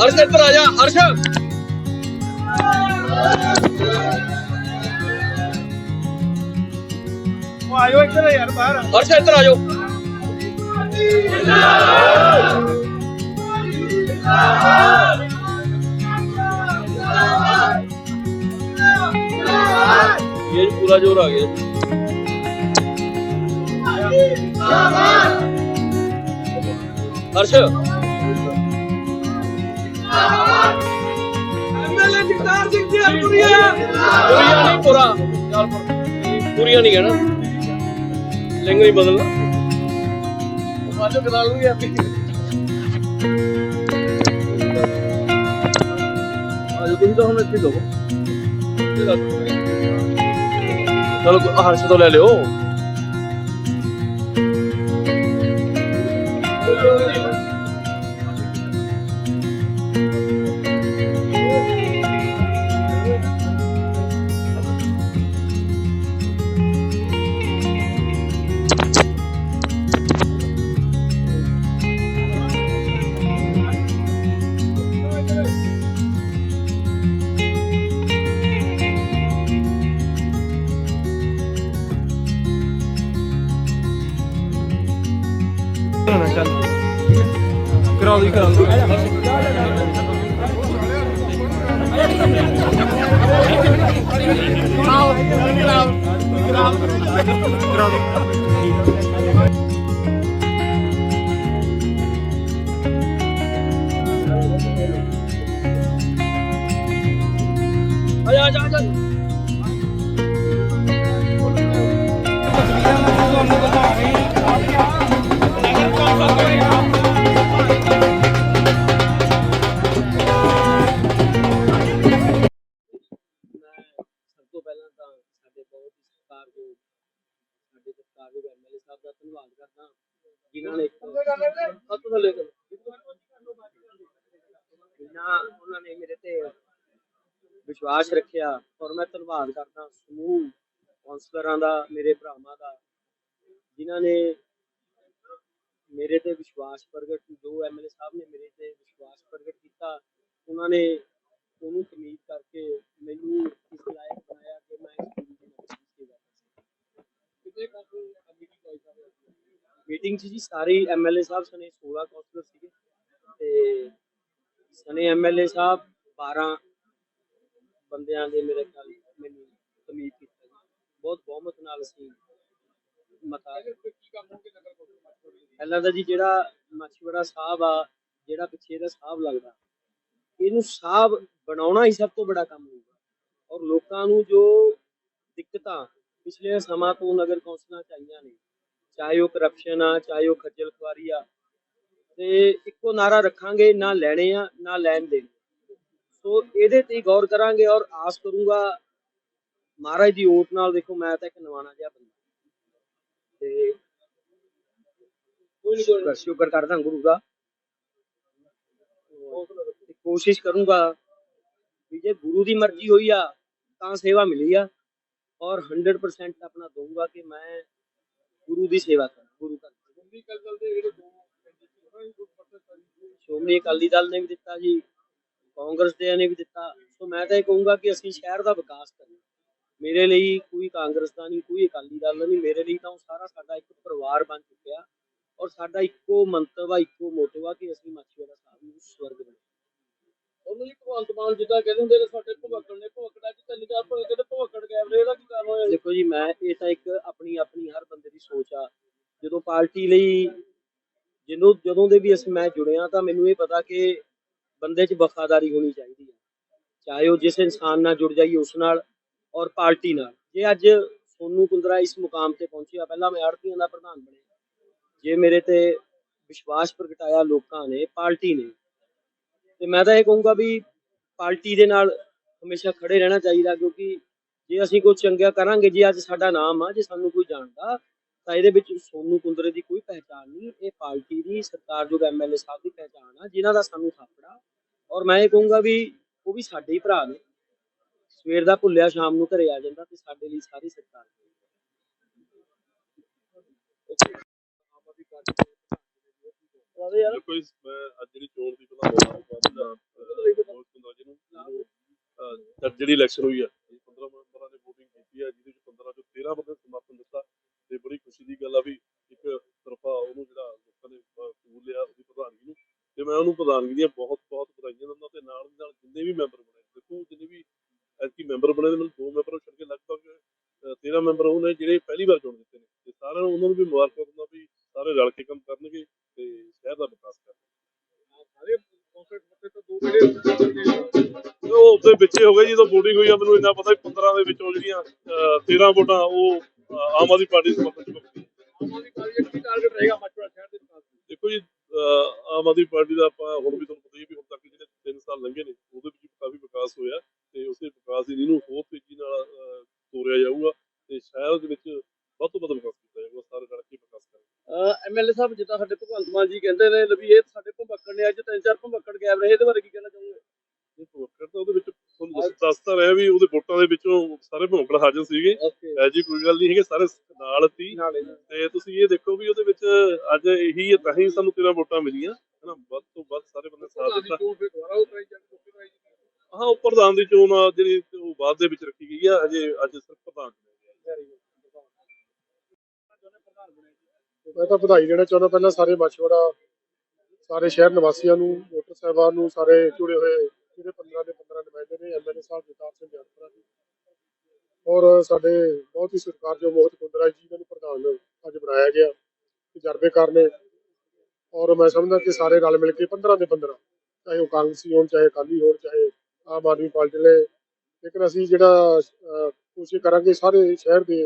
ਹਰਸ਼ ਇੱਧਰ ਆ ਜਾ ਹਰਸ਼ ਉਹ ਆਇਓ ਇੱਧਰ ਯਾਰ ਬਾਹਰ। ਹਰਸ਼ ਇੱਧਰ ਆ ਜਾਓ। ਇਹ ਪੂਰਾ ਜੋਰ ਆ ਗਿਆ। ਹਰਸ਼ ਐਮਐਲਏ ਜਗਤਾਰ ਸਿੰਘ ਜੀ ਅਲਪੁਰੀਆ ਪੂਰੀਆਂ। ਨਹੀਂ ਪੂਰਾ। ਚੱਲ ਪੂਰੀਆਂ ਨਹੀਂ ਕਹਿਣਾ। ਲਿੰਗ ਨਹੀਂ ਬਦਲਣਾ। ਵਾਜੋ ਕਰਾ ਲੂਗੀ ਆਪੀ। ਆਜੋ ਤੁਸੀਂ ਤਾਂ ਹੁਣ ਇੱਥੇ ਦੋ। ਚਲੋ ਹਰਸ਼ ਤੋਂ ਲੈ ਲਿਓ। ਆ ਜਾ ਆ ਜਾ, ਆ ਜਾ ਵਿਸ਼ਵਾਸ ਰੱਖਿਆ ਔਰ ਮੈਂ ਧੰਨਵਾਦ ਕਰਦਾ ਸਮੂਹ ਕੌਂਸਲਰਾਂ ਦਾ, ਮੇਰੇ ਭਰਾਵਾਂ ਦਾ, ਜਿਨ੍ਹਾਂ ਨੇ ਮੇਰੇ ਤੇ ਵਿਸ਼ਵਾਸ ਪ੍ਰਗਟ, ਜੋ ਐਮਐਲਏ ਸਾਹਿਬ ਨੇ ਮੇਰੇ ਤੇ ਵਿਸ਼ਵਾਸ ਪ੍ਰਗਟ ਕੀਤਾ, ਉਹਨਾਂ ਨੇ ਉਹਨੂੰ ਤਮੀਜ਼ ਕਰਕੇ ਮੈਨੂੰ ਇਸ ਲਾਇਕ ਬਣਾਇਆ ਕਿ ਮੈਂ ਇਸ ਗੁਰੂ ਦੀ ਨਗਰੀ ਦੀ ਸੇਵਾ ਕਰ ਸਕਾਂ। ਮੀਟਿੰਗ 'ਚ ਜੀ ਸਾਰੇ ਐਮਐਲਏ ਸਾਹਿਬ ਸਨੇ 16 ਕੌਂਸਲਰ ਸੀਗੇ। ਤੇ ਸਨੇ ਐਮਐਲਏ ਸਾਹਿਬ 12 ਬੰਦਿਆਂ ਦੇ ਮੇਰੇ ਖਿਆਲ ਮੈਨੂੰ ਤਮੀਜ਼ ਕੀਤਾ ਜੀ। ਬਹੁਤ ਬਹੁਮਤ ਨਾਲ ਅਸੀਂ ਮਤਾ ਪਹਿਲਾਂ ਤਾਂ ਜੀ ਜਿਹੜਾ ਮਛਵੜਾ ਸਾਹਿਬ ਆ, ਜਿਹੜਾ ਪਿੱਛੇ ਦਾ ਸਾਹਿਬ ਲੱਗਦਾ, ਇਹਨੂੰ ਸਾਹਿਬ ਬਣਾਉਣਾ ਹੀ ਸਭ ਤੋਂ ਬੜਾ ਕੰਮ ਹੋਊਗਾ ਔਰ ਲੋਕਾਂ ਨੂੰ ਜੋ ਦਿੱਕਤਾਂ ਪਿਛਲੇ ਸਮਾਂ ਤੋਂ ਨਗਰ ਕੌਂਸਲਾਂ ਚ ਆਈਆਂ ਨੇ, ਚਾਹੇ ਉਹ ਕਰਪਸ਼ਨ ਆ, ਚਾਹੇ ਉਹ ਖੱਜਲ ਖੁਆਰੀ ਆ, ਤੇ ਇੱਕੋ ਨਾਰਾ ਰੱਖਾਂਗੇ, ਨਾ ਲੈਣੇ ਆ, ਨਾ ਲੈਣ ਦੇਣ। ਸੋ ਇਹਦੇ ਤੇ ਗੌਰ ਕਰਾਂਗੇ ਔਰ ਆਸ ਕਰੂੰਗਾ ਮਹਾਰਾਜ ਦੀ ਓਟ ਨਾਲ ਦੇਖੋ ਮੈਂ ਤਾਂ ਇੱਕ ਨਵਾਣਾ ਜਿਹਾ ਬੰਦਾ। ਤੇ ਕੋਈ ਨਹੀਂ ਸ਼ੁਕਰ ਕਰਦਾ ਗੁਰੂ ਦਾ। ਕੋਸ਼ਿਸ਼ ਕਰੂੰਗਾ ਵੀ ਜੇ ਗੁਰੂ ਦੀ ਮਰਜ਼ੀ ਹੋਈ ਆ ਤਾਂ ਸੇਵਾ ਮਿਲੀ ਆ। ਔਰ 100% ਆਪਣਾ ਦਊਂਗਾ ਕਿ ਮੈਂ ਗੁਰੂ ਦੀ ਸੇਵਾ ਕਰਾਂ ਗੁਰੂ ਘਰ ਦੀ। ਸ਼੍ਰੋਮਣੀ ਅਕਾਲੀ ਦਲ ਨੇ ਵੀ ਦਿੱਤਾ ਜੀ। ਕਾਂਗਰਸ ਦੇ ਨੇ ਵੀ ਦਿੱਤਾ। ਸੋ ਮੈਂ ਤਾਂ ਇਹ ਕਹੂੰਗਾ ਕਿ ਅਸੀਂ ਸ਼ਹਿਰ ਦਾ ਵਿਕਾਸ ਕਰੀਏ। ਮੇਰੇ ਲਈ ਕੋਈ ਕਾਂਗਰਸ ਦਾ ਨਹੀਂ ਕੋਈ ਅਕਾਲੀ ਦਲ ਦਾ ਨਹੀਂ। ਮੇਰੇ ਲਈ ਤਾਂ ਉਹ ਸਾਰਾ ਸਾਡਾ ਇੱਕ ਪਰਿਵਾਰ ਬਣ ਚੁੱਕਿਆ। ਔਰ ਸਾਡਾ ਇੱਕੋ ਮੰਤਵ ਆ ਇੱਕੋ ਮੋਟਿਵ ਆ ਕਿ ਅਸੀਂ ਮਾਛੀਵਾੜਾ ਸਾਹਿਬ ਨੂੰ ਸਵਰਗ ਬਣਾਈਏ। ਉਹਨੂੰ ਜੀ ਭਗਵੰਤ ਮਾਨ ਜਿੱਦਾਂ ਕਹਿੰਦੇ ਹੁੰਦੇ ਨੇ ਸਾਡੇ ਭਵਕੜ ਨੇ ਭਵਕੜਾ ਚ ਤਿੰਨ ਚਾਰ ਭਗਤ ਕਹਿੰਦੇ ਭਵਕੜ ਕੈਮਰੇ ਇਹਦਾ ਕੀ ਕਾਰਨ ਹੋਇਆ? ਜੀ? ਦੇਖੋ ਜੀ ਮੈਂ ਇਹ ਤਾਂ ਇੱਕ ਆਪਣੀ ਆਪਣੀ ਹਰ ਬੰਦੇ ਦੀ ਸੋਚ ਆ। ਜਦੋਂ ਪਾਰਟੀ ਲਈ ਜਦੋਂ ਜਦੋਂ ਦੇ ਵੀ ਅਸੀਂ ਮੈਂ ਜੁੜਿਆ ਤਾਂ ਮੈਨੂੰ ਇਹ ਪਤਾ ਕਿ ਬੰਦੇ 'ਚ ਵਫਾਦਾਰੀ ਹੋਣੀ ਚਾਹੀਦੀ ਹੈ। ਚਾਹੇ ਉਹ ਜਿਸ ਇਨਸਾਨ ਨਾਲ ਜੁੜ ਜਾਈਏ, ਉਸ ਨਾਲ ਔਰ ਪਾਰਟੀ ਨਾਲ। ਜੇ ਅੱਜ ਸੋਨੂ ਕੁੰਦਰਾ ਇਸ ਮੁਕਾਮ ਤੇ ਪਹੁੰਚਿਆ, ਪਹਿਲਾਂ ਮੈਂ ਆੜਤੀਆਂ ਦਾ ਪ੍ਰਧਾਨ ਬਣਿਆ ਜੇ ਮੇਰੇ ਤੇ ਵਿਸ਼ਵਾਸ ਪ੍ਰਗਟਾਇਆ ਲੋਕਾਂ ਨੇ, ਪਾਰਟੀ ਨੇ, ਤੇ ਮੈਂ ਤਾਂ ਇਹ ਕਹੂੰਗਾ ਵੀ ਪਾਰਟੀ ਦੇ ਨਾਲ ਹਮੇਸ਼ਾ ਖੜੇ ਰਹਿਣਾ ਚਾਹੀਦਾ, ਕਿਉਂਕਿ ਜੇ ਅਸੀਂ ਕੁਝ ਚੰਗਾ ਕਰਾਂਗੇ, ਜੇ ਅੱਜ ਸਾਡਾ ਨਾਮ ਆ, ਜੇ ਸਾਨੂੰ ਕੋਈ ਜਾਣਦਾ ਤਾਂ ਇਹਦੇ ਵਿੱਚ ਸੋਨੂ ਕੁੰਦਰੇ ਦੀ ਕੋਈ ਪਹਿਚਾਣ ਨਹੀਂ ਇਹ ਪਾਰਟੀ ਦੀ ਸਤਿਕਾਰਯੋਗ ਐਮਐਲਏ ਸਾਹਿਬ ਦੀ ਪਹਿਚਾਣ ਆ ਜਿਨ੍ਹਾਂ ਦਾ ਸਾਨੂੰ ਥਾਪੜਾ। ਔਰ ਮੈਂ ਇਹ ਕਹੂੰਗਾ ਵੀ ਉਹ ਵੀ ਸਾਡੇ ਹੀ ਭਰਾ ਨੇ। ਸਵੇਰ ਦਾ ਭੁੱਲਿਆ ਸ਼ਾਮ ਨੂੰ ਘਰੇ ਆ ਜਾਂਦਾ ਤੇ ਸਾਡੇ ਲਈ ਸਾਰੀ ਸਤਿਕਾਰ ਸਾਰੇ ਯਾਰ। ਦੇਖੋ ਇਸ ਮੈਂ ਅੱਜ ਜਿਹੜੀ ਚੋਣ ਦੀ ਪਹਿਲਾਂ ਜਿਹੜੀ ਇਲੈਕਸ਼ਨ ਹੋਈ ਆ 15 ਮੈਂਬਰਾਂ ਨੇ VOTING ਕੀਤੀ ਆ ਜਿਹਦੇ ਵਿੱਚ 15 ਚੋਂ 13 ਬੰਦੇ ਨੇ ਸਮਰਥਨ ਦਿੱਤਾ ਤੇ ਬੜੀ ਖੁਸ਼ੀ ਦੀ ਗੱਲ ਆ ਵੀ ਇੱਕ ਤਰਫਾ ਉਹਨੂੰ ਜਿਹੜਾ ਲੋਕਾਂ ਨੇ ਅਹ, ਕਬੂਲ ਲਿਆ ਉਹਦੀ ਪ੍ਰਧਾਨਗੀ ਨੂੰ ਤੇ ਮੈਂ ਉਹਨੂੰ ਪ੍ਰਧਾਨਗੀ ਦੀਆਂ ਬਹੁਤ ਬਹੁਤ ਵਧਾਈਆਂ ਦਿੰਦਾ ਤੇ ਨਾਲ ਦੀ ਨਾਲ ਜਿੰਨੇ ਵੀ ਮੈਂਬਰ ਬਣੇ। ਦੇਖੋ ਜਿੰਨੇ ਵੀ ਐਤਕੀ ਮੈਂਬਰ ਬਣੇ ਨੇ ਮੈਨੂੰ ਦੋ ਮੈਂਬਰ ਛੱਡ ਕੇ ਲਗਭਗ ਅਹ, 13 ਮੈਂਬਰ ਉਹ ਨੇ ਜਿਹੜੇ ਪਹਿਲੀ ਵਾਰ ਚੁਣ ਦਿੱਤੇ ਨੇ। ਤੇ ਸਾਰਿਆਂ ਨੂੰ ਉਹਨਾਂ ਨੂੰ ਵੀ ਮੁਬਾਰਕਾਂ ਦਿੰਦਾ ਵੀ ਸਾਰੇ ਰਲ ਕੇ ਕੰਮ ਕਰਨਗੇ ਤੇ ਸ਼ਹਿਰ ਦਾ ਵਿਕਾਸ ਕਰਨਗੇ। ਸਾਰੇ ਕਾਂਗਰਸ ਮੱਤੇ ਤੋਂ ਦੋ ਜਿਹੜੇ ਉਹ ਉਹਦੇ ਵਿੱਚ ਹੀ ਗਏ ਜਦੋਂ VOTING ਹੋਈ ਆ ਮੈਨੂੰ ਇੰਨਾ ਪਤਾ ਵੀ 15 ਦੇ ਵਿੱਚੋਂ ਜਿਹੜੀਆਂ ਅਹ, 13 ਵੋਟਾਂ ਉਹ ਆਮ ਆਦਮੀ ਪਾਰਟੀ ਦੇ ਸਮਰਥਨ ਚ ਆਮ ਆਦਮੀ ਪਾਰਟੀ ਦਾ ਟਾਰਗੇਟ ਰਹੇਗਾ ਮੱਛੜਾ ਸ਼ਹਿਰ ਦੇ ਵਿਕਾਸ ਲਈ ਦੇਖੋ ਜੀ ਅਹ, ਆਮ ਆਦਮੀ ਪਾਰਟੀ ਦਾ ਆਪਾਂ ਹੁਣ ਵੀ ਤੁਹਾਨੂੰ ਪਤਾ ਹੀ ਵੀ ਹੁਣ ਤੱਕ ਜਿਹੜੇ 3 ਸਾਲ ਲੰਘੇ ਨੇ ਉਹਦੇ ਵਿੱਚ ਕਾਫੀ ਵਿਕਾਸ ਹੋਇਆ ਤੇ ਉਸੇ ਵਿਕਾਸ ਦੀ ਨੀਂਹ ਨੂੰ ਹੋਰ ਤੇਜ਼ੀ ਨਾਲ ਤੋਰਿਆ ਜਾਊਗਾ ਤੇ ਸ਼ਹਿਰ ਦੇ ਵਿੱਚ ਵੱਧ ਤੋਂ ਵੱਧ ਵਿਕਾਸ ਕੀਤਾ ਜਾਊਗਾ ਸਾਰੇ ਰਲ ਕੇ ਵਿਕਾਸ ਕਰਾਂਗੇ। ਐਮਐਲਏ ਸਾਹਿਬ ਜਿੱਦਾਂ ਸਾਡੇ ਭਗਵੰਤ ਮਾਨ ਜੀ ਕਹਿੰਦੇ ਨੇ ਵੀ ਇਹ ਸਾਡੇ ਭੰਬਕੜ ਨੇ ਅੱਜ ਤਿੰਨ ਚਾਰ ਭੰਬਕੜ ਗਾਇਬ ਰਹੇ ਇਹਦੇ ਬਾਰੇ ਕੀ ਕਹਿਣਾ ਚਾਹੋਗੇ? ਇਹ ਭੁੱਖੜ ਤਾਂ ਉਹਦੇ ਵਿੱਚ ਤੁਹਾਨੂੰ ਦੱਸ- ਦੱਸਦਾ ਰਿਹਾ ਵੀ ਉਹਦੇ ਵੋਟਾਂ ਦੇ ਵਿੱਚੋਂ ਸਾਰੇ ਭੁੱਖੜ ਹਾਜ਼ਰ ਸੀਗੇ। ਓਕੇ ਐ ਜੀ ਕੋਈ ਗੱਲ ਨਹੀਂ ਹੈਗੇ ਸਾਰੇ ਨਾਲ ਸੀ। ਤੇ ਤੁਸੀਂ ਇਹ ਦੇਖੋ ਵੀ ਉਹਦੇ ਵਿੱਚ ਅੱਜ ਇਹੀ ਤਾਂ ਹੀ ਸਾਨੂੰ 13 ਵੋਟਾਂ ਮਿਲੀਆਂ। ਹਨਾ ਵੱਧ ਤੋਂ ਵੱਧ ਸਾਰੇ ਬੰਦੇ ਸਾਥ ਦਿੱਤਾ। ਹਾਂ ਉਹ ਪ੍ਰਧਾਨ ਦੀ ਚੋਣ ਜਿਹੜੀ ਉਹ ਬਾਅਦ ਦੇ ਵਿੱਚ ਰੱਖੀ ਗਈ ਆ। ਅਜੇ ਅੱਜ ਸਿਰਫ ਪ੍ਰਧਾਨ। ਮੈਂ ਤਾਂ ਵਧਾਈ ਦੇਣਾ ਚਾਹੁੰਦਾ ਪਹਿਲਾਂ ਸਾਰੇ ਮਾਛੀਵਾੜਾ ਸਾਰੇ ਸ਼ਹਿਰ ਨਿਵਾਸੀਆਂ ਨੂੰ ਵੋਟਰ ਸਾਹਿਬਾਨ ਨੂੰ ਸਾਰੇ ਜੁੜੇ ਹੋਏ ਜਿਹੜੇ 15 ਦੇ 15 ਨੁਮਾਇੰਦੇ ਨੇ ਐਮਐਲਏ ਸਾਹਿਬ ਜਗਤਾਰ ਸਿੰਘ ਜਨਪਰਾ ਜੀ। ਔਰ ਸਾਡੇ ਬਹੁਤ ਹੀ ਸਤਿਕਾਰਯੋਗ ਮੋਹਤ ਕੁੰਦਰਾ ਜੀ, ਇਹਨਾਂ ਨੂੰ ਪ੍ਰਧਾਨ ਅੱਜ ਬਣਾਇਆ ਗਿਆ ਤਜਰਬੇਕਾਰ ਨੇ ਔਰ ਮੈਂ ਸਮਝਦਾ ਕਿ ਸਾਰੇ ਰਲ ਮਿਲ ਕੇ 15 ਦੇ 15 ਚਾਹੇ ਉਹ ਕਾਂਗਰਸੀ ਹੋਣ, ਚਾਹੇ ਅਕਾਲੀ ਹੋਣ, ਚਾਹੇ ਆਮ ਆਦਮੀ ਪਾਰਟੀ ਦੇ ਲੇਕਿਨ ਅਸੀਂ ਜਿਹੜਾ ਕੋਸ਼ਿਸ਼ ਕਰਾਂਗੇ ਸਾਰੇ ਸ਼ਹਿਰ ਦੇ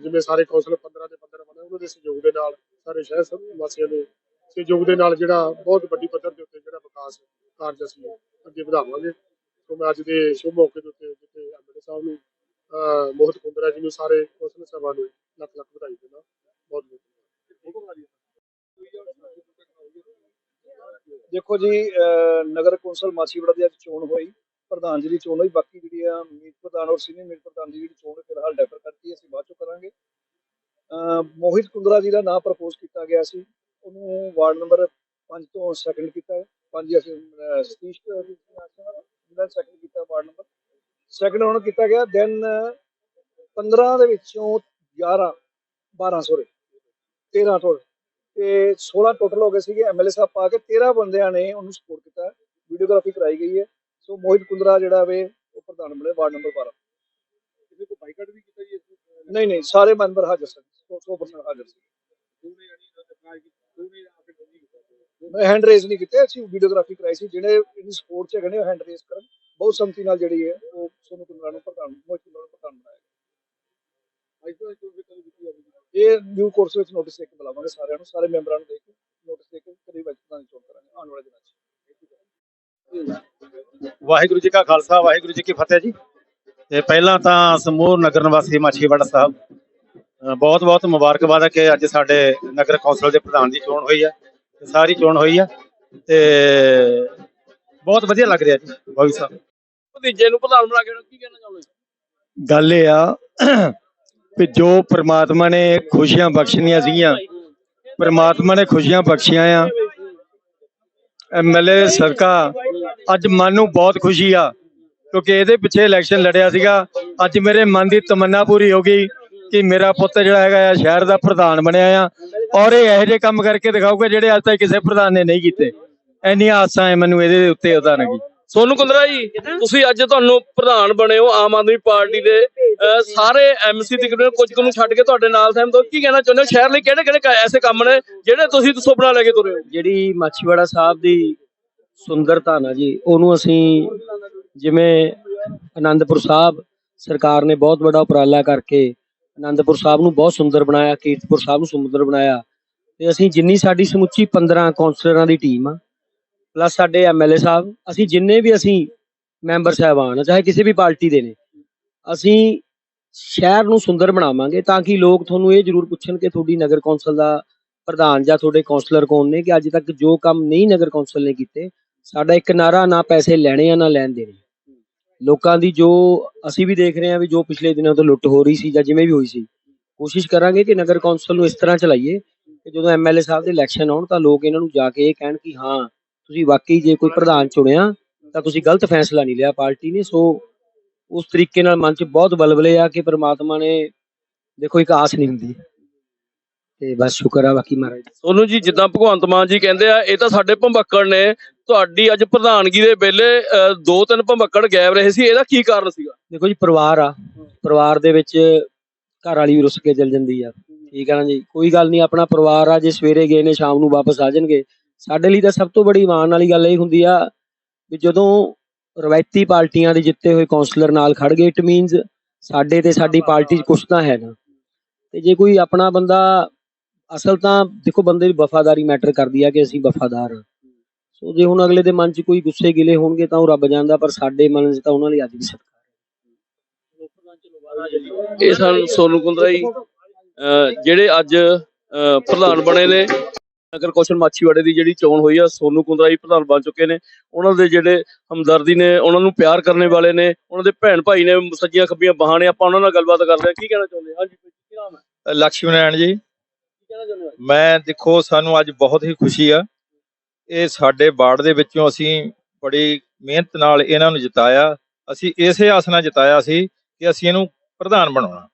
ਜਿਵੇਂ ਸਾਰੇ ਕੌਂਸਲ 15 ਦੇ 15 ਬਣੇ, ਉਹਨਾਂ ਦੇ ਸਹਿਯੋਗ ਦੇ ਨਾਲ ਸਾਰੇ ਸ਼ਹਿਰ ਸਭ ਵਾਸੀਆਂ ਦੇ ਸਹਿਯੋਗ ਦੇ ਨਾਲ ਜਿਹੜਾ ਬਹੁਤ ਵੱਡੀ ਪੱਧਰ ਦੇ ਉੱਤੇ ਜਿਹੜਾ ਵਿਕਾਸ ਕਾਰਜ ਅਸੀਂ ਅੱਗੇ ਵਧਾਵਾਂਗੇ। ਸੋ ਮੈਂ ਅੱਜ ਦੇ ਸ਼ੁਭ ਮੌਕੇ ਦੇ ਉੱਤੇ ਜਿੱਥੇ ਐਮਐਲਏ ਸਾਹਿਬ ਨੂੰ ਮੋਹਤ ਕੁੰਦਰਾ ਜੀ ਨੂੰ ਸਾਰੇ ਕੌਂਸਲ ਸਾਹਿਬਾਨ ਨੂੰ ਲੱਖ ਲੱਖ ਵਧਾਈ ਦਿੰਦਾ। ਬਹੁਤ ਬਹੁਤ ਦੇਖੋ ਜੀ ਨਗਰ ਕੌਂਸਲ ਮਾਛੀਵਾੜਾ ਦੀ ਅੱਜ ਚੋਣ ਹੋਈ। ਪ੍ਰਧਾਨ ਜੀ ਦੀ ਚੋਣ ਹੋਈ। ਬਾਕੀ ਜਿਹੜੀ ਆ ਮੀਤ ਪ੍ਰਧਾਨ ਔਰ ਸੀਨੀਅਰ ਮੀਤ ਪ੍ਰਧਾਨ ਦੀ ਜਿਹੜੀ ਚੋਣ ਫਿਲਹਾਲ ਡੈਫਰ ਕਰਤੀ ਅਸੀਂ ਬਾਅਦ ਚੋਂ ਕਰਾਂਗੇ। ਅਹ, ਮੋਹਿਤ ਕੁੰਦਰਾ ਜੀ ਦਾ ਨਾਮ ਪ੍ਰਪੋਜ਼ ਕੀਤਾ ਗਿਆ ਸੀ। ਵਾਰਡ ਨੰਬਰ 5 ਤੋਂ ਸੈਕੰਡ ਕੀਤਾ ਹੈ। ਪੰਜ ਅਸੀਂ ਅਹ, ਸਤੀਸ਼ ਦਾ ਸੈਕੰਡ ਕੀਤਾ ਵਾਰਡ ਨੰਬਰ। ਸੈਕੰਡ ਹੁਣ ਕੀਤਾ ਗਿਆ ਦੈਨ 15 ਦੇ ਵਿੱਚੋਂ 11 12 ਸੋਰੀ 13 ਟੋਟਲ ਤੇ 16 ਟੋਟਲ ਹੋ ਗਏ ਸੀਗੇ। ਐਮਐਲਏ ਸਾਹਿਬ ਪਾ ਕੇ 13 ਬੰਦਿਆਂ ਨੇ ਉਹਨੂੰ ਸਪੋਰਟ ਕੀਤਾ ਵੀਡੀਓਗ੍ਰਾਫੀ ਕਰਾਈ ਗਈ ਹੈ। ਸੋ ਮੋਹਿਤ ਕੁੰਦਰਾ ਜਿਹੜਾ ਵੇ ਉਹ ਪ੍ਰਧਾਨ ਬਣੇ ਵਾਰਡ ਨੰਬਰ 12 ਕਿਸੇ ਕੋ ਬਾਈਕਾਟ ਵੀ ਕੀਤਾ ਜੀ ਇਸ ਨਹੀਂ ਨਹੀਂ ਸਾਰੇ ਮੈਂਬਰ ਹਾਜ਼ਰ ਸਨ। 100% ਹਾਜ਼ਰ ਸੀ। ਦੋਨੇ ਯਾਨੀ ਅਪਲਾਈ ਕੀਤੀ। ਦੋਨੇ ਹੈਂਡ ਰੇਜ਼ ਨਹੀਂ ਕੀਤੇ, ਅਸੀਂ ਵੀਡੀਓਗ੍ਰਾਫੀ ਕਰਾਈ ਸੀ ਜਿਹੜੇ ਇਹਦੀ ਸਪੋਰਟ ਚ ਹੈਗੇ ਨੇ ਹੈਂਡ ਰੇਜ਼ ਕਰਨ। ਬਹੁਤ ਸੰਮਤੀ ਨਾਲ ਜਿਹੜੀ ਹੈ, ਉਹ ਸੋਨੂੰ ਕੁੰਦਰਾ ਨੂੰ ਪ੍ਰਧਾਨ, ਮੋਹਿਤ ਨੂੰ ਪ੍ਰਧਾਨ ਬਣਾਇਆ ਇਹ ਨਿਊ ਕੋਰਸ ਵਿੱਚ ਨੋਟਿਸ ਦੇ ਕੇ ਬੁਲਾਵਾਂਗੇ ਸਾਰਿਆਂ ਨੂੰ, ਸਾਰੇ ਮੈਂਬਰਾਂ ਨੂੰ ਦੇ ਕੇ ਨੋਟਿਸ ਦੇ ਕੇ ਕਰੀ ਵਿੱਚ ਪ੍ਰਧਾਨ ਚੋਣ ਕਰਾਂਗੇ, ਆਉਣ ਵਾਲੇ ਦਿਨਾਂ 'ਚ। ਵਾਹਿਗੁਰੂ ਜੀ ਕਾ ਖਾਲਸਾ, ਵਾਹਿਗੁਰੂ ਜੀ ਕੀ ਫਤਿਹ ਜੀ। ਤੇ ਪਹਿਲਾਂ ਤਾਂ ਸਮੂਹ ਨਗਰ ਨਿਵਾਸੀ ਮਾਛੀਵਾੜਾ ਸਾਹਿਬ ਬਹੁਤ ਬਹੁਤ ਮੁਬਾਰਕਬਾਦ ਹੈ ਕਿ ਅੱਜ ਸਾਡੇ ਨਗਰ ਕੌਂਸਲ ਦੇ ਪ੍ਰਧਾਨ ਦੀ ਚੋਣ ਹੋਈ ਹੈ। ਸਾਰੀ ਚੋਣ ਹੋਈ ਹੈ ਤੇ ਬਹੁਤ ਵਧੀਆ ਲੱਗ ਰਿਹਾ ਜੀ ਬਾਬੂ ਸਾਹਿਬ। ਭਤੀਜੇ ਨੂੰ ਪ੍ਰਧਾਨ ਬਣਾ ਕੇ ਕੀ ਕਹਿਣਾ ਚਾਹੁੰਦੇ ਗੱਲ ਇਹ ਆ ਕਿ ਜੋ ਪ੍ਰਮਾਤਮਾ ਨੇ ਖੁਸ਼ੀਆਂ ਬਖਸ਼ਣੀਆਂ ਸੀਗੀਆਂ ਪ੍ਰਮਾਤਮਾ ਨੇ ਖੁਸ਼ੀਆਂ ਬਖਸ਼ੀਆਂ ਆ। ਐਮਐਲਏ ਸਰਕਾ ਅੱਜ ਮਨ ਨੂੰ ਬਹੁਤ ਖੁਸ਼ੀ ਆ ਕਿਉਂਕਿ ਇਹਦੇ ਪਿੱਛੇ ਇਲੈਕਸ਼ਨ ਲੜਿਆ ਸੀਗਾ ਅੱਜ ਮੇਰੇ ਮਨ ਦੀ ਤਮੰਨਾ ਪੂਰੀ ਹੋ ਗਈ। ਕਿ ਮੇਰਾ ਪੁੱਤ ਜਿਹੜਾ ਹੈਗਾ ਆ ਸ਼ਹਿਰ ਦਾ ਪ੍ਰਧਾਨ ਬਣਿਆ ਆ ਔਰ ਇਹ ਇਹੋ ਜਿਹੇ ਕੰਮ ਕਰਕੇ ਦਿਖਾਊਗਾ ਜਿਹੜੇ ਅੱਜ ਤੱਕ ਕਿਸੇ ਪ੍ਰਧਾਨ ਨੇ ਨਹੀਂ ਕੀਤੇ। ਇੰਨੀਆਂ ਆਸਾਂ ਹੈ ਮੈਨੂੰ ਇਹਦੇ ਉੱਤੇ ਉਹਦਾ ਨਗੀ ਸੋਨੂੰ ਕੁੰਦਰਾ ਜੀ ਤੁਸੀਂ ਅੱਜ ਤੁਹਾਨੂੰ ਪ੍ਰਧਾਨ ਬਣੇ ਹੋ ਆਮ ਆਦਮੀ ਪਾਰਟੀ ਦੇ ਸਾਰੇ ਐਮਸੀ ਤਕਰੀਬਨ ਕੁਝ ਕੁ ਨੂੰ ਛੱਡ ਕੇ ਤੁਹਾਡੇ ਨਾਲ ਸਹਿਮਤ ਹੋ। ਕੀ ਕਹਿਣਾ ਚਾਹੁੰਦੇ ਹੋ? ਸ਼ਹਿਰ ਲਈ ਕਿਹੜੇ ਕਿਹੜੇ ਐਸੇ ਕੰਮ ਨੇ ਜਿਹੜੇ ਤੁਸੀਂ ਸੁਪਨਾ ਲੈ ਕੇ ਤੁਰੇ ਹੋ? ਜਿਹੜੀ ਮਾਛੀਵਾੜਾ ਸਾਹਿਬ ਦੀ ਸੁੰਦਰਤਾ ਨਾ ਜੀ ਉਹਨੂੰ ਅਸੀਂ ਜਿਵੇਂ ਆਨੰਦਪੁਰ ਸਾਹਿਬ ਸਰਕਾਰ ਨੇ ਬਹੁਤ ਵੱਡਾ ਉਪਰਾਲਾ ਕਰਕੇ ਅਨੰਦਪੁਰ ਸਾਹਿਬ ਨੂੰ ਬਹੁਤ ਸੁੰਦਰ ਬਣਾਇਆ, ਕੀਰਤਪੁਰ ਸਾਹਿਬ ਨੂੰ ਸੁੰਦਰ ਬਣਾਇਆ। ਤੇ ਅਸੀਂ ਜਿੰਨੀ ਸਾਡੀ ਸਮੁੱਚੀ 15 ਕਾਉਂਸਲਰਾਂ ਦੀ ਟੀਮ ਆ ਪਲੱਸ ਸਾਡੇ ਐਮਐਲਏ ਸਾਹਿਬ, ਅਸੀਂ ਜਿੰਨੇ ਵੀ ਅਸੀਂ ਮੈਂਬਰ ਸਾਹਿਬਾਨ ਚਾਹੇ ਕਿਸੇ ਵੀ ਪਾਰਟੀ ਦੇ ਨੇ, ਅਸੀਂ ਸ਼ਹਿਰ ਨੂੰ ਸੁੰਦਰ ਬਣਾਵਾਂਗੇ ਤਾਂ ਕਿ ਲੋਕ ਤੁਹਾਨੂੰ ਇਹ ਜ਼ਰੂਰ ਪੁੱਛਣ ਕਿ ਤੁਹਾਡੀ ਨਗਰ ਕੌਂਸਲ ਦਾ ਪ੍ਰਧਾਨ ਜਾਂ ਤੁਹਾਡੇ ਕਾਉਂਸਲਰ ਕੌਣ ਨੇ, ਕਿ ਅੱਜ ਤੱਕ ਜੋ ਕੰਮ ਨਹੀਂ ਨਗਰ ਕੌਂਸਲ ਨੇ ਕੀਤੇ, ਸਾਡਾ ਇੱਕ ਨਾਰਾ ਨਾ ਪੈਸੇ ਲੈਣੇ ਆ, ਨਾ ਲੈਣ ਦੇਣੇ। ਲੋਕਾਂ ਦੀ ਜੋ ਅਸੀਂ ਵੀ ਦੇਖ ਰਹੇ ਹਾਂ ਵੀ ਜੋ ਪਿਛਲੇ ਦਿਨਾਂ ਤੋਂ ਲੁੱਟ ਹੋ ਰਹੀ ਸੀ ਜਾਂ ਜਿਵੇਂ ਵੀ ਹੋਈ ਸੀ, ਕੋਸ਼ਿਸ਼ ਕਰਾਂਗੇ ਕਿ ਨਗਰ ਕੌਂਸਲ ਨੂੰ ਇਸ ਤਰ੍ਹਾਂ ਚਲਾਈਏ ਕਿ ਜਦੋਂ ਐਮਐਲਏ ਸਾਹਿਬ ਦੇ ਇਲੈਕਸ਼ਨ ਆਉਣ ਤਾਂ ਲੋਕ ਇਹਨਾਂ ਨੂੰ ਜਾ ਕੇ ਇਹ ਕਹਿਣ ਕਿ ਹਾਂ, ਤੁਸੀਂ ਵਾਕਈ ਜੇ ਕੋਈ ਪ੍ਰਧਾਨ ਚੁਣਿਆ ਤਾਂ ਤੁਸੀਂ ਗਲਤ ਫੈਸਲਾ ਨਹੀਂ ਲਿਆ, ਪਾਰਟੀ ਨੇ। ਸੋ ਉਸ ਤਰੀਕੇ ਨਾਲ ਮਨ 'ਚ ਬਹੁਤ ਬਲਬਲੇ ਆ ਕਿ ਪ੍ਰਮਾਤਮਾ ਨੇ ਦੇਖੋ ਇੱਕ ਆਸ ਨਹੀਂ ਹੁੰਦੀ। ਤੇ ਬਸ ਸ਼ੁਕਰ ਆ ਬਾਕੀ ਮਹਾਰਾਜ। ਦਾ। ਸੋਨੂੰ ਜੀ, ਜਿੱਦਾਂ ਭਗਵੰਤ ਮਾਨ ਜੀ ਕਹਿੰਦੇ ਆ, ਇਹ ਤਾਂ ਸਾਡੇ ਭੰਬੱਕੜ ਨੇ। ਤੁਹਾਡੀ ਅੱਜ ਪ੍ਰਧਾਨਗੀ ਦੇ ਵੇਲੇ ਦੋ ਤਿੰਨ ਭੰਬੱਕੜ ਗਾਇਬ ਰਹੇ ਸੀ, ਇਹਦਾ ਕੀ ਕਾਰਨ ਸੀਗਾ? ਦੇਖੋ ਜੀ, ਪਰਿਵਾਰ ਆ। ਪਰਿਵਾਰ ਦੇ ਵਿੱਚ ਘਰ ਵਾਲੀ ਵੀ ਰੁੱਸ ਕੇ ਚਲ ਜਾਂਦੀ ਆ। ਠੀਕ ਆ ਨਾ ਜੀ? ਕੋਈ ਗੱਲ ਨਹੀਂ, ਆਪਣਾ ਪਰਿਵਾਰ ਆ, ਜੇ ਸਵੇਰੇ ਗਏ ਨੇ, ਸ਼ਾਮ ਨੂੰ ਵਾਪਸ ਆ ਜਾਣਗੇ। ਸਾਡੇ ਲਈ ਤਾਂ ਸਭ ਤੋਂ ਬੜੀ ਮਾਣ ਵਾਲੀ ਗੱਲ ਇਹ ਹੁੰਦੀ ਆ ਵੀ ਜਦੋਂ ਰਵਾਇਤੀ ਪਾਰਟੀਆਂ ਦੇ ਜਿੱਤੇ ਹੋਏ ਕਾਉਂਸਲਰ ਨਾਲ ਖੜ ਗਏ ਇਟ ਮੀਨਸ ਸਾਡੇ ਤੇ ਸਾਡੀ ਪਾਰਟੀ 'ਚ ਕੁਛ ਤਾਂ ਹੈ ਨਾ। ਤੇ ਜੇ ਕੋਈ ਆਪਣਾ ਬੰਦਾ, ਅਸਲ ਤਾਂ ਦੇਖੋ, ਬੰਦੇ ਦੀ ਵਫਾਦਾਰੀ ਮੈਟਰ ਕਰਦੀ ਆ ਕਿ ਅਸੀਂ ਵਫਾਦਾਰ ਹਾਂ ਸੋ ਜੇ ਹੁਣ ਅਗਲੇ ਦੇ ਮਨ 'ਚ ਕੋਈ ਗੁੱਸੇ ਗਿਲੇ ਹੋਣਗੇ ਤਾਂ ਉਹ ਰੱਬ ਜਾਣਦਾ ਪਰ ਸਾਡੇ ਮਨ 'ਚ ਤਾਂ ਉਹਨਾਂ ਲਈ ਅੱਜ ਵੀ ਸਤਿਕਾਰ ਇਹ ਸਨ ਸੋਨੂੰ ਕੁੰਦਰਾ ਜੀ। ਜਿਹੜੇ ਅੱਜ ਪ੍ਰਧਾਨ ਬਣੇ ਨੇ। ਨਗਰ ਕੌਸ਼ਲ ਮਾਛੀਵਾੜੇ ਦੀ ਜਿਹੜੀ ਚੋਣ ਹੋਈ ਆ ਸੋਨੂੰ ਕੁੰਦਰਾ ਜੀ ਪ੍ਰਧਾਨ ਬਣ ਚੁੱਕੇ ਨੇ। ਉਹਨਾਂ ਦੇ ਜਿਹੜੇ ਹਮਦਰਦੀ ਨੇ ਉਹਨਾਂ ਨੂੰ ਪਿਆਰ ਕਰਨ ਵਾਲੇ ਨੇ। ਉਹਨਾਂ ਦੇ ਭੈਣ ਭਾਈ ਨੇ ਸੱਜੀਆਂ ਖੱਬੀਆਂ ਬਾਹਾਂ ਨੇ ਆਪਾਂ ਉਹਨਾਂ ਨਾਲ ਗੱਲਬਾਤ ਕਰਦੇ ਹਾਂ। ਕੀ ਕਹਿਣਾ ਚਾਹੁੰਦੇ ਹਾਂਜੀ ਕੀ ਨਾਮ ਹੈ? ਲక్ష్ਮੀ ਨਾਰਾਇਣ ਜੀ। ਕੀ ਕਹਿਣਾ ਚਾਹੁੰਦੇ ਹੋ? ਮੈਂ ਦੇਖੋ ਸਾਨੂੰ ਅੱਜ ਬਹੁਤ ਹੀ ਖੁਸ਼ੀ ਆ। ਇਹ ਸਾਡੇ ਵਾਰਡ ਦੇ ਵਿੱਚੋਂ ਅਸੀਂ ਬੜੀ ਮਿਹਨਤ ਨਾਲ ਇਹਨਾਂ ਨੂੰ ਜਿਤਾਇਆ। ਅਸੀਂ ਇਸੇ ਆਸ ਨਾਲ ਜਿਤਾਇਆ ਸੀ ਕਿ ਅਸੀਂ ਇਹਨੂੰ ਪ੍ਰਧਾਨ ਬਣਾਉਣਾ।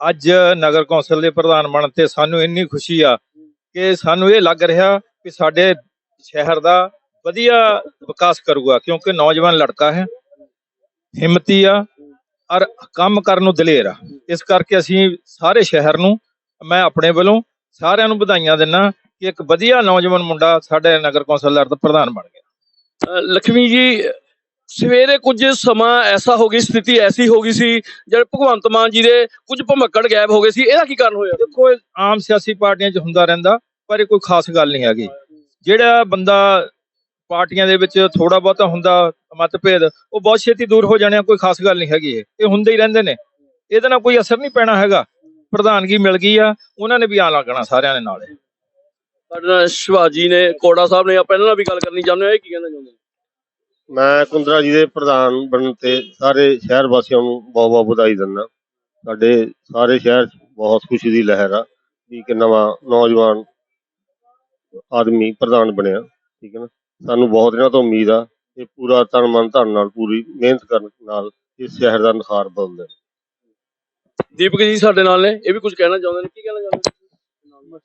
ਅੱਜ ਨਗਰ ਕੌਂਸਲ ਦੇ ਪ੍ਰਧਾਨ ਬਣਨ ਤੇ ਸਾਨੂੰ ਇੰਨੀ ਖੁਸ਼ੀ ਆ ਕਿ ਸਾਨੂੰ ਇਹ ਲੱਗ ਰਿਹਾ ਕਿ ਸਾਡੇ ਸ਼ਹਿਰ ਦਾ ਵਧੀਆ ਵਿਕਾਸ ਕਰੂਗਾ, ਕਿਉਂਕਿ ਨੌਜਵਾਨ ਲੜਕਾ ਹੈ, ਹਿੰਮਤੀ ਆ ਔਰ ਕੰਮ ਕਰਨ ਨੂੰ ਦਲੇਰ ਆ। ਇਸ ਕਰਕੇ ਅਸੀਂ ਸਾਰੇ ਸ਼ਹਿਰ ਨੂੰ, ਮੈਂ ਆਪਣੇ ਵੱਲੋਂ ਸਾਰਿਆਂ ਨੂੰ ਵਧਾਈਆਂ ਦਿੰਦਾ ਕਿ ਇੱਕ ਵਧੀਆ ਨੌਜਵਾਨ ਮੁੰਡਾ ਸਾਡੇ ਨਗਰ ਕੌਂਸਲ ਦਾ ਪ੍ਰਧਾਨ ਬਣ ਗਿਆ। ਲక్ష్ਮੀ ਜੀ ਸਵੇਰੇ ਕੁਝ ਸਮਾਂ ਐਸਾ ਹੋ ਗਈ ਸਥਿਤੀ ਐਸੀ ਹੋ ਗਈ ਸੀ ਜਦ ਭਗਵੰਤ ਮਾਨ ਜੀ ਦੇ ਕੁਝ ਭਮੱਕੜ ਗਾਇਬ ਹੋ ਗਏ ਸੀ ਇਹਦਾ ਕੀ ਕਾਰਨ ਹੋਇਆ? ਦੇਖੋ ਆਮ ਸਿਆਸੀ ਪਾਰਟੀਆਂ 'ਚ ਹੁੰਦਾ ਰਹਿੰਦਾ ਪਰ ਇਹ ਕੋਈ ਖਾਸ ਗੱਲ ਨਹੀਂ ਹੈਗੀ। ਜਿਹੜਾ ਬੰਦਾ ਪਾਰਟੀਆਂ ਦੇ ਵਿੱਚ ਥੋੜਾ ਬਹੁਤਾ ਹੁੰਦਾ ਮਤਭੇਦ ਉਹ ਬਹੁਤ ਛੇਤੀ ਦੂਰ ਹੋ ਜਾਣੇ ਕੋਈ ਖਾਸ ਗੱਲ ਨਹੀਂ ਹੈਗੀ ਇਹ। ਹੁੰਦੇ ਹੀ ਰਹਿੰਦੇ ਨੇ। ਇਹਦੇ ਨਾਲ ਕੋਈ ਅਸਰ ਨਹੀਂ ਪੈਣਾ ਹੈਗਾ। ਪ੍ਰਧਾਨਗੀ ਮਿਲ ਗਈ ਆ ਉਹਨਾਂ ਨੇ ਵੀ ਆ ਲੱਗਣਾ ਸਾਰਿਆਂ ਦੇ ਨਾਲ। ਸਾਡੇ ਨਾਲ ਸ਼ਿਵਾਜੀ ਨੇ ਕੋੜਾ ਸਾਹਿਬ ਨੇ ਆਪਾਂ ਇਹਨਾਂ ਨਾਲ ਵੀ ਗੱਲ ਕਰਨੀ ਚਾਹੁੰਦੇ ਹਾਂ ਇਹ ਕੀ ਕਹਿਣਾ ਚਾਹੁੰਦੇ ਮੈਂ ਕੁੰਦਰਾ ਜੀ ਦੇ ਪ੍ਰਧਾਨ ਬਣਨ ਤੇ ਸਾਰੇ ਸ਼ਹਿਰ ਵਾਸੀਆਂ ਨੂੰ ਬਹੁਤ ਬਹੁਤ ਵਧਾਈ ਦਿੰਦਾ। ਸਾਡੇ ਸਾਰੇ ਸ਼ਹਿਰ 'ਚ ਬਹੁਤ ਖੁਸ਼ੀ ਦੀ ਲਹਿਰ ਆ ਵੀ ਇੱਕ ਨਵਾਂ ਨੌਜਵਾਨ ਆਦਮੀ ਪ੍ਰਧਾਨ ਬਣਿਆ ਠੀਕ ਹੈ ਨਾ? ਸਾਨੂੰ ਬਹੁਤ ਇਹਨਾਂ ਤੋਂ ਉਮੀਦ ਆ ਇਹ ਪੂਰਾ ਤਨ ਮਨ ਧਨ ਨਾਲ ਪੂਰੀ ਮਿਹਨਤ ਕਰਨ ਨਾਲ ਇਸ ਸ਼ਹਿਰ ਦਾ ਨਿਖਾਰ ਬਦਲਦੇ ਦੀਪਕ ਜੀ ਸਾਡੇ ਨਾਲ ਨੇ ਇਹ ਵੀ ਕੁਝ ਕਹਿਣਾ ਚਾਹੁੰਦੇ ਨੇ? ਕੀ ਕਹਿਣਾ ਚਾਹੁੰਦੇ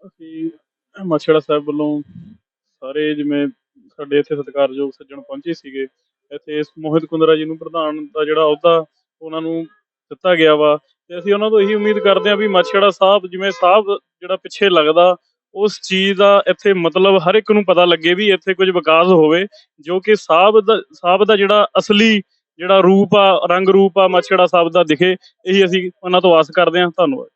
ਅਸੀਂ ਮਾਛੜਾ ਸਾਹਿਬ ਵੱਲੋਂ ਸਾਰੇ ਜਿਵੇਂ ਸਾਡੇ ਇੱਥੇ ਸਤਿਕਾਰਯੋਗ ਸੱਜਣ ਪਹੁੰਚੇ ਸੀਗੇ, ਇੱਥੇ ਇਸ ਮੋਹਿਤ ਕੁੰਦਰਾ ਜੀ ਨੂੰ ਪ੍ਰਧਾਨ ਦਾ ਜਿਹੜਾ ਅਹੁਦਾ ਉਹਨਾਂ ਨੂੰ ਦਿੱਤਾ ਗਿਆ ਵਾ ਤੇ ਅਸੀਂ ਉਹਨਾਂ ਤੋਂ ਇਹੀ ਉਮੀਦ ਕਰਦੇ ਹਾਂ ਵੀ ਮਾਛੜਾ ਸਾਹਿਬ ਜਿਵੇਂ ਸਾਹਿਬ ਜਿਹੜਾ ਪਿੱਛੇ ਲੱਗਦਾ, ਉਸ ਚੀਜ਼ ਦਾ ਇੱਥੇ ਮਤਲਬ ਹਰ ਇੱਕ ਨੂੰ ਪਤਾ ਲੱਗੇ ਵੀ ਇੱਥੇ ਕੁਝ ਵਿਕਾਸ ਹੋਵੇ, ਜੋ ਕਿ ਸਾਹਿਬ ਦਾ ਸਾਹਿਬ ਦਾ ਜਿਹੜਾ ਅਸਲੀ ਜਿਹੜਾ ਰੂਪ ਆ, ਰੰਗ ਰੂਪ ਆ ਮਾਛੜਾ ਸਾਹਿਬ ਦਾ ਦਿਖੇ, ਇਹੀ ਅਸੀਂ ਉਹਨਾਂ ਤੋਂ ਆਸ ਕਰਦੇ ਹਾਂ। ਧੰਨਵਾਦ।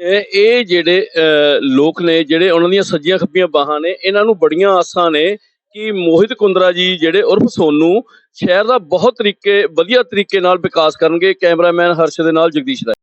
ਇਹ ਜਿਹੜੇ ਅਹ, ਲੋਕ ਨੇ ਜਿਹੜੇ ਉਹਨਾਂ ਦੀਆਂ ਸੱਜੀਆਂ ਖੱਬੀਆਂ ਬਾਹਾਂ ਨੇ ਇਹਨਾਂ ਨੂੰ ਬੜੀਆਂ ਆਸਾਂ ਨੇ ਕਿ ਮੋਹਿਤ ਕੁੰਦਰਾ ਜੀ ਜਿਹੜੇ ਉਰਫ ਸੋਨੂ ਸ਼ਹਿਰ ਦਾ ਬਹੁਤ ਤਰੀਕੇ ਵਧੀਆ ਤਰੀਕੇ ਨਾਲ ਵਿਕਾਸ ਕਰਨਗੇ। ਕੈਮਰਾਮੈਨ ਹਰਸ਼ ਦੇ ਨਾਲ ਜਗਦੀਸ਼ ਰਾਏ।